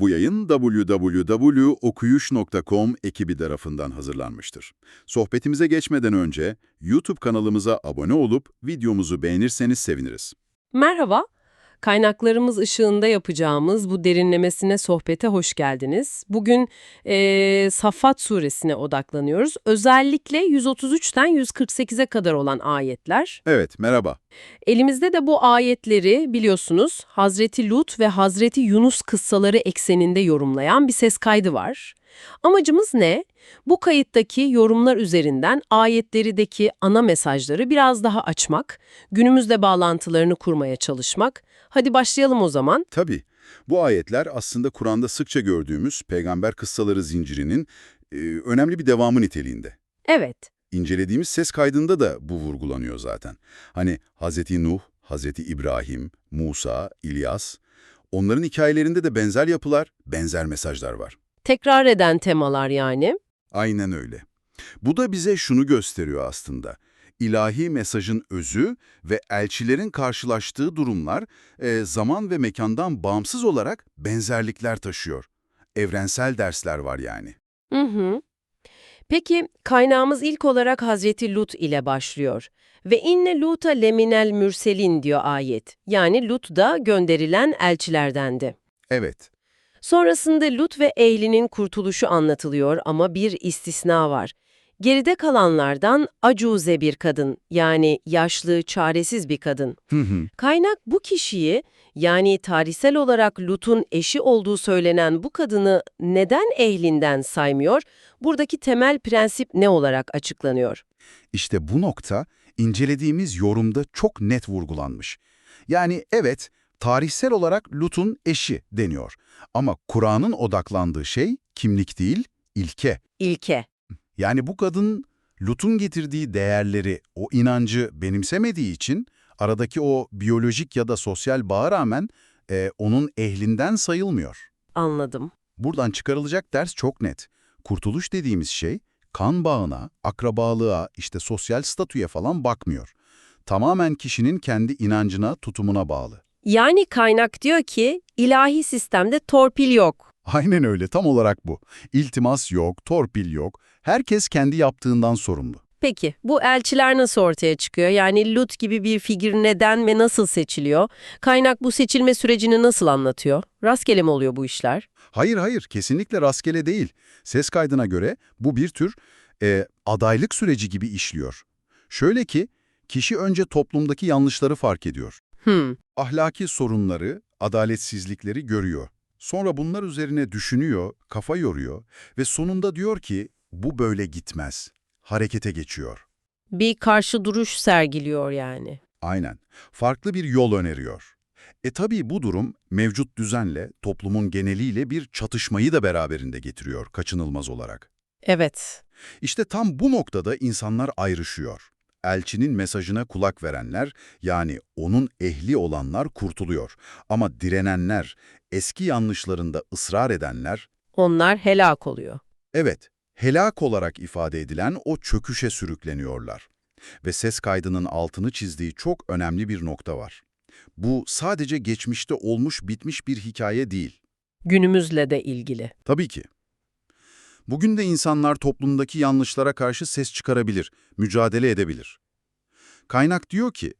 Bu yayın www.okuyuş.com ekibi tarafından hazırlanmıştır. Sohbetimize geçmeden önce YouTube kanalımıza abone olup videomuzu beğenirseniz seviniriz. Merhaba, kaynaklarımız ışığında yapacağımız bu derinlemesine sohbete hoş geldiniz. Bugün eee Saffat suresine odaklanıyoruz. Özellikle 133'ten 148'e kadar olan ayetler. Evet, merhaba. Elimizde de bu ayetleri biliyorsunuz Hazreti Lut ve Hazreti Yunus kıssaları ekseninde yorumlayan bir ses kaydı var. Amacımız ne? Bu kayıttaki yorumlar üzerinden ayetlerdeki ana mesajları biraz daha açmak, günümüzde bağlantılarını kurmaya çalışmak. Hadi başlayalım o zaman. Tabii, bu ayetler aslında Kur'an'da sıkça gördüğümüz peygamber kıssaları zincirinin e, önemli bir devamı niteliğinde. Evet, İncelediğimiz ses kaydında da bu vurgulanıyor zaten. Hani Hz. Nuh, Hz. İbrahim, Musa, İlyas, onların hikayelerinde de benzer yapılar, benzer mesajlar var. tekrar eden temalar yani. Aynen öyle. Bu da bize şunu gösteriyor aslında. İlahi mesajın özü ve elçilerin karşılaştığı durumlar e, zaman ve mekandan bağımsız olarak benzerlikler taşıyor. Evrensel dersler var yani. Hı hı. Peki kaynağımız ilk olarak Hazreti Lut ile başlıyor. Ve inne Lut'a leminel mürselin diyor ayet. Yani Lut da gönderilen elçilerdendi. Evet, Sonrasında Lut ve ehlinin kurtuluşu anlatılıyor ama bir istisna var. Geride kalanlardan acuze bir kadın yani yaşlı, çaresiz bir kadın. hı hı. Kaynak bu kişiyi yani tarihsel olarak Lut'un eşi olduğu söylenen bu kadını neden ehlinden saymıyor? Buradaki temel prensip ne olarak açıklanıyor? İşte bu nokta incelediğimiz yorumda çok net vurgulanmış. Yani evet, tarihsel olarak Lut'un eşi deniyor. Ama Kur'an'ın odaklandığı şey kimlik değil, ilke. İlke. Yani bu kadın Lut'un getirdiği değerleri, o inancı benimsemediği için aradaki o biyolojik ya da sosyal bağa rağmen e, onun ehlinden sayılmıyor. Anladım. Buradan çıkarılacak ders çok net. Kurtuluş dediğimiz şey kan bağına, akrabalığa, işte sosyal statüye falan bakmıyor. Tamamen kişinin kendi inancına, tutumuna bağlı. Yani kaynak diyor ki ilahi sistemde torpil yok. Aynen öyle, tam olarak bu. İltimas yok, torpil yok. Herkes kendi yaptığından sorumlu. Peki bu elçiler nasıl ortaya çıkıyor? Yani Lut gibi bir figür neden ve nasıl seçiliyor? Kaynak bu seçilme sürecini nasıl anlatıyor? Rastgele mi oluyor bu işler? Hayır hayır, kesinlikle rastgele değil. Ses kaydına göre bu bir tür e, adaylık süreci gibi işliyor. Şöyle ki, kişi önce toplumdaki yanlışları fark ediyor. Hmm, ahlaki sorunları, adaletsizlikleri görüyor. Sonra bunlar üzerine düşünüyor, kafa yoruyor ve sonunda diyor ki bu böyle gitmez. Harekete geçiyor. bir karşı duruş sergiliyor yani. Aynen. Farklı bir yol öneriyor. E tabii bu durum mevcut düzenle, toplumun geneliyle bir çatışmayı da beraberinde getiriyor kaçınılmaz olarak. Evet. İşte tam bu noktada insanlar ayrışıyor. Elçinin mesajına kulak verenler, yani onun ehli olanlar kurtuluyor. Ama direnenler, eski yanlışlarında ısrar edenler, Onlar helak oluyor. evet, helak olarak ifade edilen o çöküşe sürükleniyorlar. Ve ses kaydının altını çizdiği çok önemli bir nokta var. Bu sadece geçmişte olmuş bitmiş bir hikaye değil. Günümüzle de ilgili. Tabii ki. Bugün de insanlar toplumdaki yanlışlara karşı ses çıkarabilir, mücadele edebilir. Kaynak diyor ki,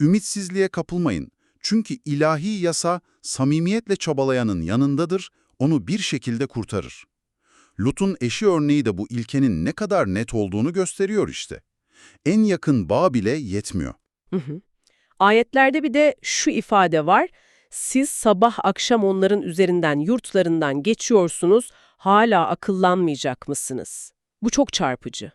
ümitsizliğe kapılmayın çünkü ilahi yasa samimiyetle çabalayanın yanındadır, onu bir şekilde kurtarır. Lut'un eşi örneği de bu ilkenin ne kadar net olduğunu gösteriyor işte. En yakın bağ bile yetmiyor. Hı hı. Ayetlerde bir de şu ifade var. Siz sabah akşam onların üzerinden, yurtlarından geçiyorsunuz, hala akıllanmayacak mısınız? Bu çok çarpıcı.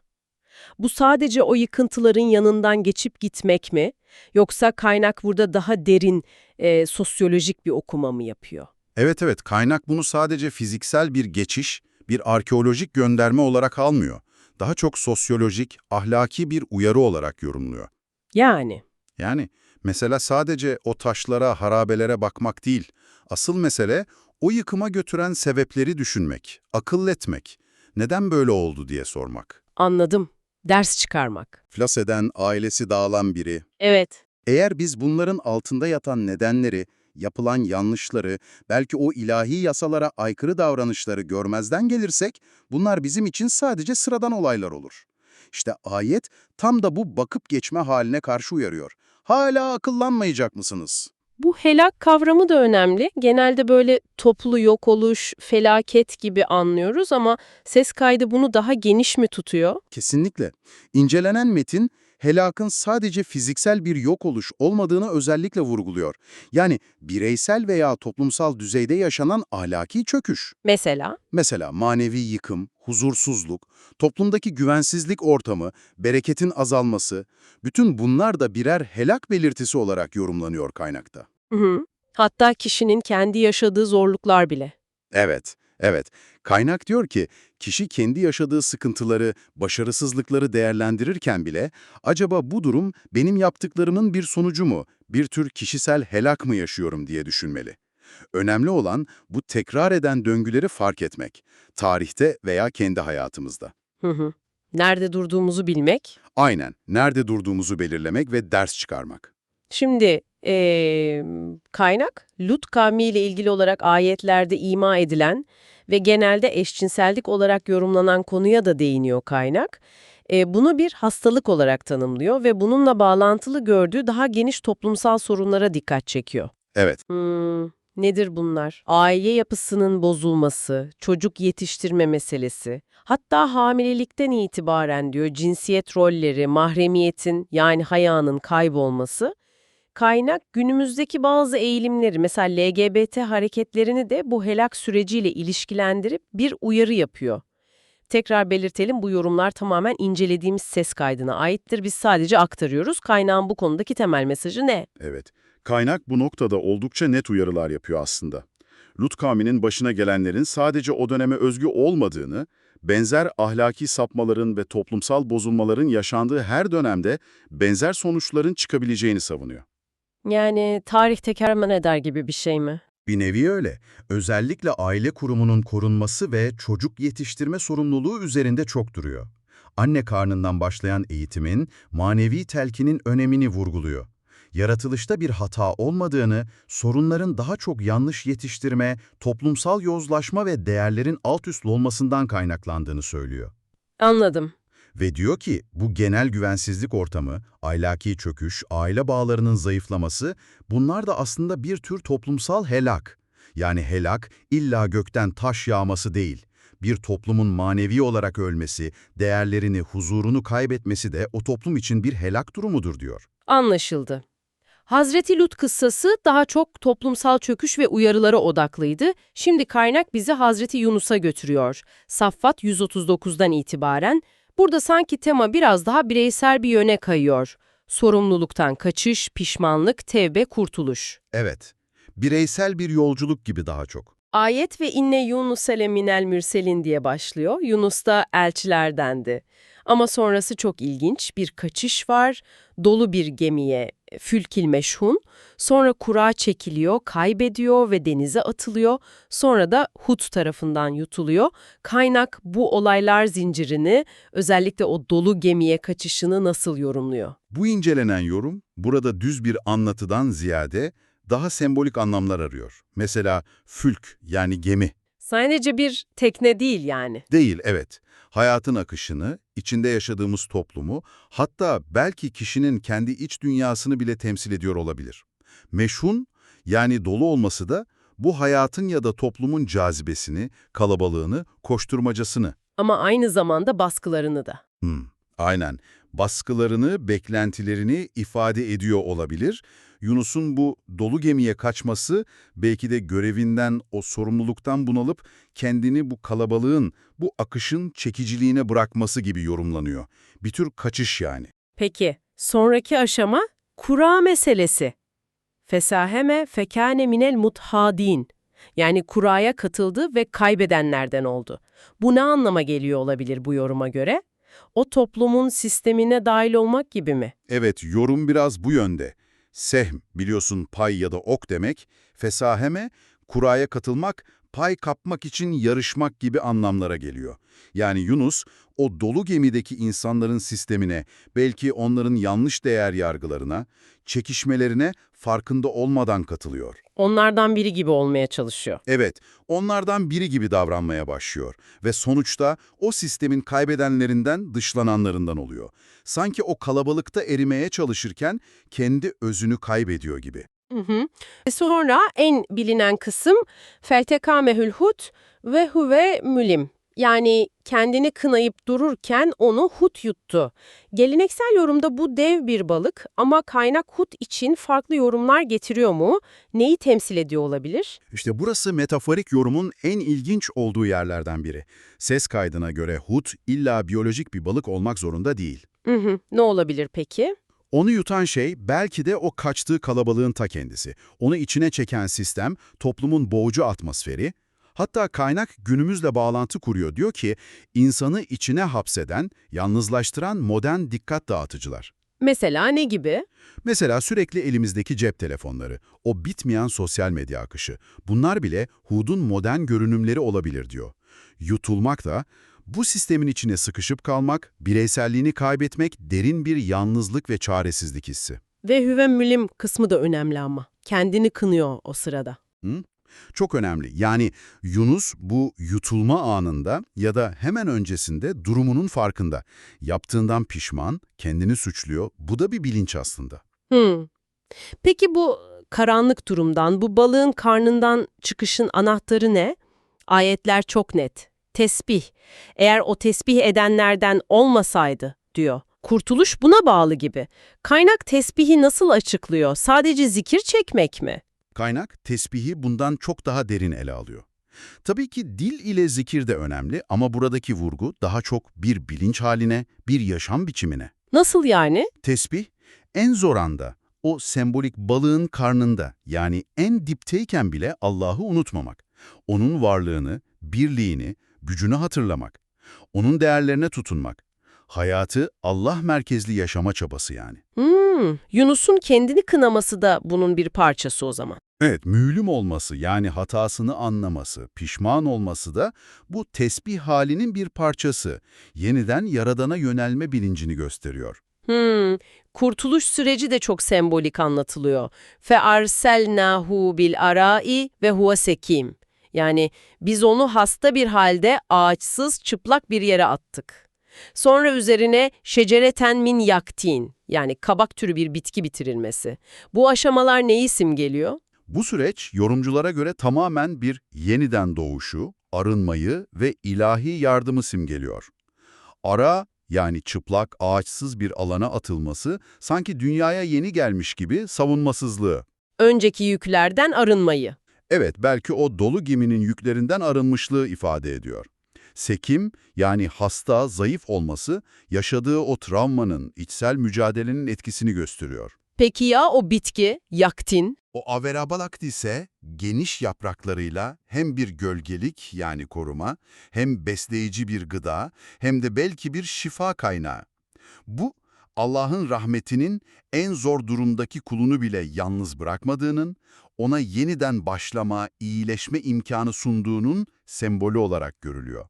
Bu sadece o yıkıntıların yanından geçip gitmek mi? Yoksa kaynak burada daha derin, e, sosyolojik bir okuma mı yapıyor? Evet evet, kaynak bunu sadece fiziksel bir geçiş, bir arkeolojik gönderme olarak almıyor. Daha çok sosyolojik, ahlaki bir uyarı olarak yorumluyor. Yani, Yani mesela sadece o taşlara, harabelere bakmak değil, asıl mesele o yıkıma götüren sebepleri düşünmek, akıl etmek, neden böyle oldu diye sormak. anladım. Ders çıkarmak. Flas eden, ailesi dağılan biri. Evet. Eğer biz bunların altında yatan nedenleri yapılan yanlışları, belki o ilahi yasalara aykırı davranışları görmezden gelirsek, bunlar bizim için sadece sıradan olaylar olur. İşte ayet tam da bu bakıp geçme haline karşı uyarıyor. Hala akıllanmayacak mısınız? Bu helak kavramı da önemli. Genelde böyle toplu yok oluş, felaket gibi anlıyoruz ama ses kaydı bunu daha geniş mi tutuyor? Kesinlikle. İncelenen metin, helakın sadece fiziksel bir yok oluş olmadığını özellikle vurguluyor. Yani bireysel veya toplumsal düzeyde yaşanan ahlaki çöküş. Mesela Mesela manevi yıkım, huzursuzluk, toplumdaki güvensizlik ortamı, bereketin azalması, bütün bunlar da birer helak belirtisi olarak yorumlanıyor kaynakta. Hı hı. Hatta kişinin kendi yaşadığı zorluklar bile. Evet, evet. Kaynak diyor ki, kişi kendi yaşadığı sıkıntıları, başarısızlıkları değerlendirirken bile, acaba bu durum benim yaptıklarımın bir sonucu mu, bir tür kişisel helak mı yaşıyorum diye düşünmeli. Önemli olan bu tekrar eden döngüleri fark etmek, tarihte veya kendi hayatımızda. Hı hı. Nerede durduğumuzu bilmek. Aynen, nerede durduğumuzu belirlemek ve ders çıkarmak. Şimdi eee, kaynak Lut kavmiyle ilgili olarak ayetlerde ima edilen ve genelde eşcinsellik olarak yorumlanan konuya da değiniyor kaynak. E, bunu bir hastalık olarak tanımlıyor ve bununla bağlantılı gördüğü daha geniş toplumsal sorunlara dikkat çekiyor. Evet, Hmm, nedir bunlar? Aile yapısının bozulması, çocuk yetiştirme meselesi, hatta hamilelikten itibaren diyor cinsiyet rolleri, mahremiyetin yani hayanın kaybolması. Kaynak günümüzdeki bazı eğilimleri mesela LGBT hareketlerini de bu helak süreciyle ilişkilendirip bir uyarı yapıyor. Tekrar belirtelim bu yorumlar tamamen incelediğimiz ses kaydına aittir. Biz sadece aktarıyoruz. Kaynağın bu konudaki temel mesajı ne? evet. Kaynak bu noktada oldukça net uyarılar yapıyor aslında. Lut kavminin başına gelenlerin sadece o döneme özgü olmadığını, benzer ahlaki sapmaların ve toplumsal bozulmaların yaşandığı her dönemde benzer sonuçların çıkabileceğini savunuyor. Yani tarih tekerrüman eder gibi bir şey mi? Bir nevi öyle. Özellikle aile kurumunun korunması ve çocuk yetiştirme sorumluluğu üzerinde çok duruyor. Anne karnından başlayan eğitimin, manevi telkinin önemini vurguluyor. Yaratılışta bir hata olmadığını, sorunların daha çok yanlış yetiştirme, toplumsal yozlaşma ve değerlerin alt üst olmasından kaynaklandığını söylüyor. Anladım. Ve diyor ki bu genel güvensizlik ortamı, ahlaki çöküş, aile bağlarının zayıflaması bunlar da aslında bir tür toplumsal helak. Yani helak illa gökten taş yağması değil. Bir toplumun manevi olarak ölmesi, değerlerini, huzurunu kaybetmesi de o toplum için bir helak durumudur diyor. Anlaşıldı. Hazreti Lut kıssası daha çok toplumsal çöküş ve uyarılara odaklıydı. Şimdi kaynak bizi Hazreti Yunus'a götürüyor. Saffat 139'dan itibaren. Burada sanki tema biraz daha bireysel bir yöne kayıyor. Sorumluluktan kaçış, pişmanlık, tevbe, kurtuluş. Evet, bireysel bir yolculuk gibi daha çok. Ayet ve inne Yunus'e minel mürselin diye başlıyor. Yunus da elçilerdendi. Ama sonrası çok ilginç. Bir kaçış var, dolu bir gemiye, fülkil meşhun. Sonra kura çekiliyor, kaybediyor ve denize atılıyor. Sonra da Hud tarafından yutuluyor. Kaynak bu olaylar zincirini, özellikle o dolu gemiye kaçışını nasıl yorumluyor? Bu incelenen yorum, burada düz bir anlatıdan ziyade daha sembolik anlamlar arıyor. Mesela fülk yani gemi. Sadece bir tekne değil yani. Değil, evet. Hayatın akışını, içinde yaşadığımız toplumu, hatta belki kişinin kendi iç dünyasını bile temsil ediyor olabilir. Meşhun, yani dolu olması da bu hayatın ya da toplumun cazibesini, kalabalığını, koşturmacasını. Ama aynı zamanda baskılarını da. Hmm, aynen. Baskılarını, beklentilerini ifade ediyor olabilir. Yunus'un bu dolu gemiye kaçması belki de görevinden, o sorumluluktan bunalıp kendini bu kalabalığın, bu akışın çekiciliğine bırakması gibi yorumlanıyor. Bir tür kaçış yani. Peki, sonraki aşama kura meselesi. Fesaheme fekâne minel muthadin. Yani kuraya katıldı ve kaybedenlerden oldu. Bu ne anlama geliyor olabilir bu yoruma göre? O toplumun sistemine dahil olmak gibi mi? Evet, yorum biraz bu yönde. Sehm, biliyorsun pay ya da ok demek, fesaheme, kuraya katılmak, pay kapmak için yarışmak gibi anlamlara geliyor. Yani Yunus, o dolu gemideki insanların sistemine, belki onların yanlış değer yargılarına, çekişmelerine farkında olmadan katılıyor. Onlardan biri gibi olmaya çalışıyor. Evet, onlardan biri gibi davranmaya başlıyor ve sonuçta o sistemin kaybedenlerinden, dışlananlarından oluyor. Sanki o kalabalıkta erimeye çalışırken kendi özünü kaybediyor gibi. Hı hı. Ve sonra en bilinen kısım feltekamehül hut ve huve mülim. Yani kendini kınayıp dururken onu hut yuttu. Geleneksel yorumda bu dev bir balık ama kaynak hut için farklı yorumlar getiriyor mu? Neyi temsil ediyor olabilir? İşte burası metaforik yorumun en ilginç olduğu yerlerden biri. Ses kaydına göre hut illa biyolojik bir balık olmak zorunda değil. Hı hı. Ne olabilir peki? Onu yutan şey belki de o kaçtığı kalabalığın ta kendisi. Onu içine çeken sistem, toplumun boğucu atmosferi. Hatta kaynak günümüzle bağlantı kuruyor. Diyor ki, insanı içine hapseden, yalnızlaştıran modern dikkat dağıtıcılar. Mesela ne gibi? Mesela sürekli elimizdeki cep telefonları, o bitmeyen sosyal medya akışı. Bunlar bile Hud'un modern görünümleri olabilir diyor. Yutulmak da bu sistemin içine sıkışıp kalmak, bireyselliğini kaybetmek, derin bir yalnızlık ve çaresizlik hissi. Ve hüve mülim kısmı da önemli ama. Kendini kınıyor o sırada. Çok önemli. Yani Yunus bu yutulma anında ya da hemen öncesinde durumunun farkında. Yaptığından pişman, kendini suçluyor. Bu da bir bilinç aslında. Hmm. Peki bu karanlık durumdan, bu balığın karnından çıkışın anahtarı ne? Ayetler çok net. Tesbih. Eğer o tesbih edenlerden olmasaydı, diyor. Kurtuluş buna bağlı gibi. Kaynak tesbihi nasıl açıklıyor? Sadece zikir çekmek mi? Kaynak tesbihi bundan çok daha derin ele alıyor. Tabii ki dil ile zikir de önemli ama buradaki vurgu daha çok bir bilinç haline, bir yaşam biçimine. Nasıl yani? Tesbih en zor anda, o sembolik balığın karnında yani en dipteyken bile Allah'ı unutmamak. Onun varlığını, birliğini, gücünü hatırlamak. Onun değerlerine tutunmak. Hayatı Allah merkezli yaşama çabası yani. Hmm, Yunus'un kendini kınaması da bunun bir parçası o zaman. Evet, mühlim olması yani hatasını anlaması, pişman olması da bu tesbih halinin bir parçası. Yeniden Yaradan'a yönelme bilincini gösteriyor. Hmm, kurtuluş süreci de çok sembolik anlatılıyor. Fe arselnahu bil arai ve huve sekim. Yani biz onu hasta bir halde ağaçsız çıplak bir yere attık. Sonra üzerine şecereten min yaktin yani kabak türü bir bitki bitirilmesi. Bu aşamalar neyi simgeliyor? Bu süreç yorumculara göre tamamen bir yeniden doğuşu, arınmayı ve ilahi yardımı simgeliyor. Ara yani çıplak, ağaçsız bir alana atılması sanki dünyaya yeni gelmiş gibi savunmasızlığı. Önceki yüklerden arınmayı. Evet, belki o dolu geminin yüklerinden arınmışlığı ifade ediyor. Sekim, yani hasta, zayıf olması, yaşadığı o travmanın, içsel mücadelenin etkisini gösteriyor. Peki ya o bitki, yaktin? O averabalakt ise geniş yapraklarıyla hem bir gölgelik yani koruma, hem besleyici bir gıda, hem de belki bir şifa kaynağı. Bu, Allah'ın rahmetinin en zor durumdaki kulunu bile yalnız bırakmadığının, ona yeniden başlama, iyileşme imkanı sunduğunun sembolü olarak görülüyor.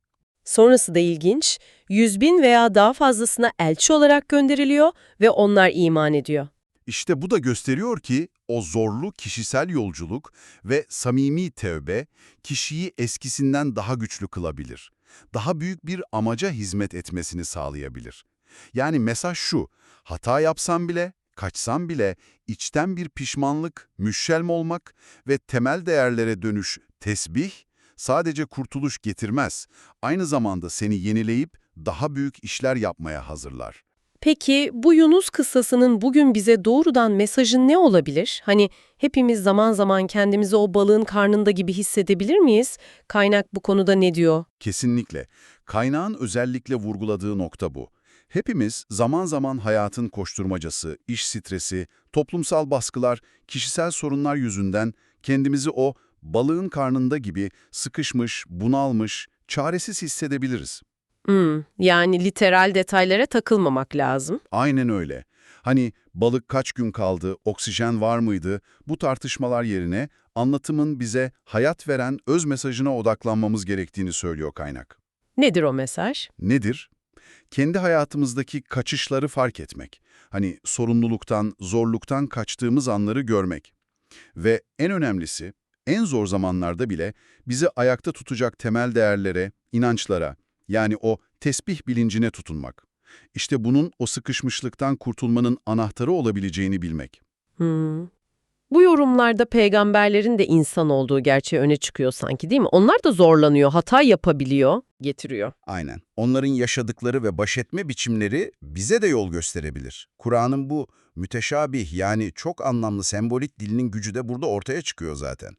Sonrası da ilginç. Yüz bin veya daha fazlasına elçi olarak gönderiliyor ve onlar iman ediyor. İşte bu da gösteriyor ki o zorlu kişisel yolculuk ve samimi tevbe kişiyi eskisinden daha güçlü kılabilir. Daha büyük bir amaca hizmet etmesini sağlayabilir. Yani mesaj şu, hata yapsam bile, kaçsam bile içten bir pişmanlık, müşşelm olmak ve temel değerlere dönüş, tesbih, sadece kurtuluş getirmez. Aynı zamanda seni yenileyip daha büyük işler yapmaya hazırlar. Peki bu Yunus kıssasının bugün bize doğrudan mesajı ne olabilir? Hani hepimiz zaman zaman kendimizi o balığın karnında gibi hissedebilir miyiz? Kaynak bu konuda ne diyor? Kesinlikle. Kaynağın özellikle vurguladığı nokta bu. Hepimiz zaman zaman hayatın koşturmacası, iş stresi, toplumsal baskılar, kişisel sorunlar yüzünden kendimizi o balığın karnında gibi sıkışmış, bunalmış, çaresiz hissedebiliriz. Hmm, yani literal detaylara takılmamak lazım. Aynen öyle. Hani balık kaç gün kaldı, oksijen var mıydı? Bu tartışmalar yerine anlatımın bize hayat veren öz mesajına odaklanmamız gerektiğini söylüyor kaynak. Nedir o mesaj? Nedir? kendi hayatımızdaki kaçışları fark etmek. Hani sorumluluktan, zorluktan kaçtığımız anları görmek. Ve en önemlisi, en zor zamanlarda bile bizi ayakta tutacak temel değerlere, inançlara, yani o tesbih bilincine tutunmak. İşte bunun o sıkışmışlıktan kurtulmanın anahtarı olabileceğini bilmek. Hmm. Bu yorumlarda peygamberlerin de insan olduğu gerçeği öne çıkıyor sanki değil mi? Onlar da zorlanıyor, hata yapabiliyor, getiriyor. Aynen. Onların yaşadıkları ve baş etme biçimleri bize de yol gösterebilir. Kur'an'ın bu müteşabih yani çok anlamlı sembolik dilinin gücü de burada ortaya çıkıyor zaten.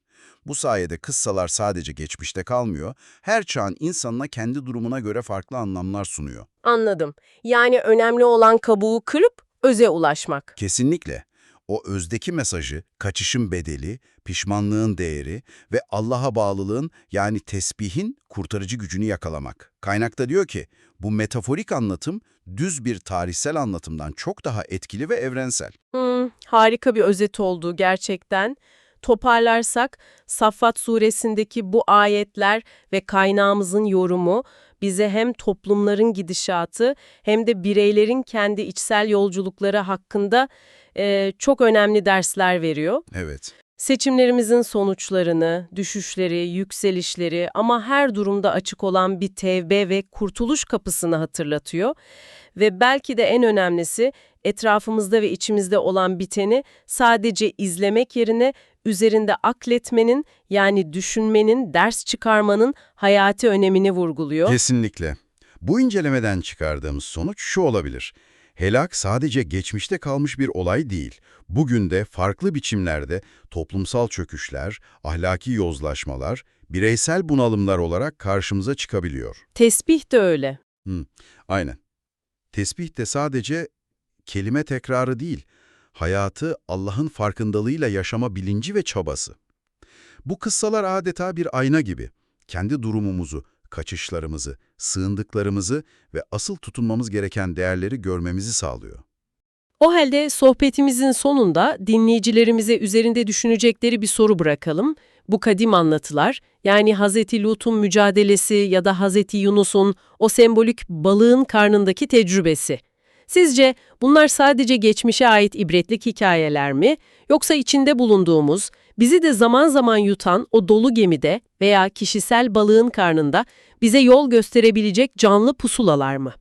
Bu sayede kıssalar sadece geçmişte kalmıyor, her çağın insanına kendi durumuna göre farklı anlamlar sunuyor. Anladım. Yani önemli olan kabuğu kırıp öze ulaşmak. Kesinlikle. O özdeki mesajı, kaçışın bedeli, pişmanlığın değeri ve Allah'a bağlılığın yani tesbihin kurtarıcı gücünü yakalamak. Kaynakta diyor ki, bu metaforik anlatım düz bir tarihsel anlatımdan çok daha etkili ve evrensel. Hmm, harika bir özet oldu gerçekten. Toparlarsak, Saffat suresindeki bu ayetler ve kaynağımızın yorumu bize hem toplumların gidişatı hem de bireylerin kendi içsel yolculukları hakkında e, çok önemli dersler veriyor. Evet. Seçimlerimizin sonuçlarını, düşüşleri, yükselişleri ama her durumda açık olan bir tevbe ve kurtuluş kapısını hatırlatıyor. Ve belki de en önemlisi etrafımızda ve içimizde olan biteni sadece izlemek yerine üzerinde akletmenin yani düşünmenin, ders çıkarmanın hayati önemini vurguluyor. Kesinlikle. Bu incelemeden çıkardığımız sonuç şu olabilir. Helak sadece geçmişte kalmış bir olay değil. Bugün de farklı biçimlerde toplumsal çöküşler, ahlaki yozlaşmalar, bireysel bunalımlar olarak karşımıza çıkabiliyor. Tesbih de öyle. Aynen. Tesbih de sadece kelime tekrarı değil, hayatı Allah'ın farkındalığıyla yaşama bilinci ve çabası. Bu kıssalar adeta bir ayna gibi. Kendi durumumuzu, kaçışlarımızı, sığındıklarımızı ve asıl tutunmamız gereken değerleri görmemizi sağlıyor. O halde sohbetimizin sonunda dinleyicilerimize üzerinde düşünecekleri bir soru bırakalım. Bu kadim anlatılar, yani Hz. Lut'un mücadelesi ya da Hz. Yunus'un o sembolik balığın karnındaki tecrübesi. Sizce bunlar sadece geçmişe ait ibretlik hikayeler mi, yoksa içinde bulunduğumuz, bizi de zaman zaman yutan o dolu gemide veya kişisel balığın karnında bize yol gösterebilecek canlı pusulalar mı?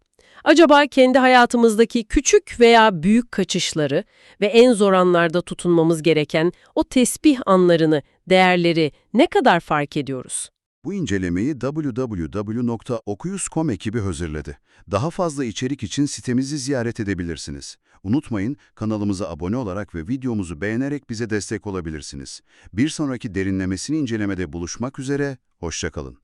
Acaba kendi hayatımızdaki küçük veya büyük kaçışları ve en zor anlarda tutunmamız gereken o tesbih anlarını, değerleri ne kadar fark ediyoruz? Bu incelemeyi www.okuyus.com ekibi hazırladı. Daha fazla içerik için sitemizi ziyaret edebilirsiniz. Unutmayın kanalımıza abone olarak ve videomuzu beğenerek bize destek olabilirsiniz. Bir sonraki derinlemesini incelemede buluşmak üzere, hoşçakalın.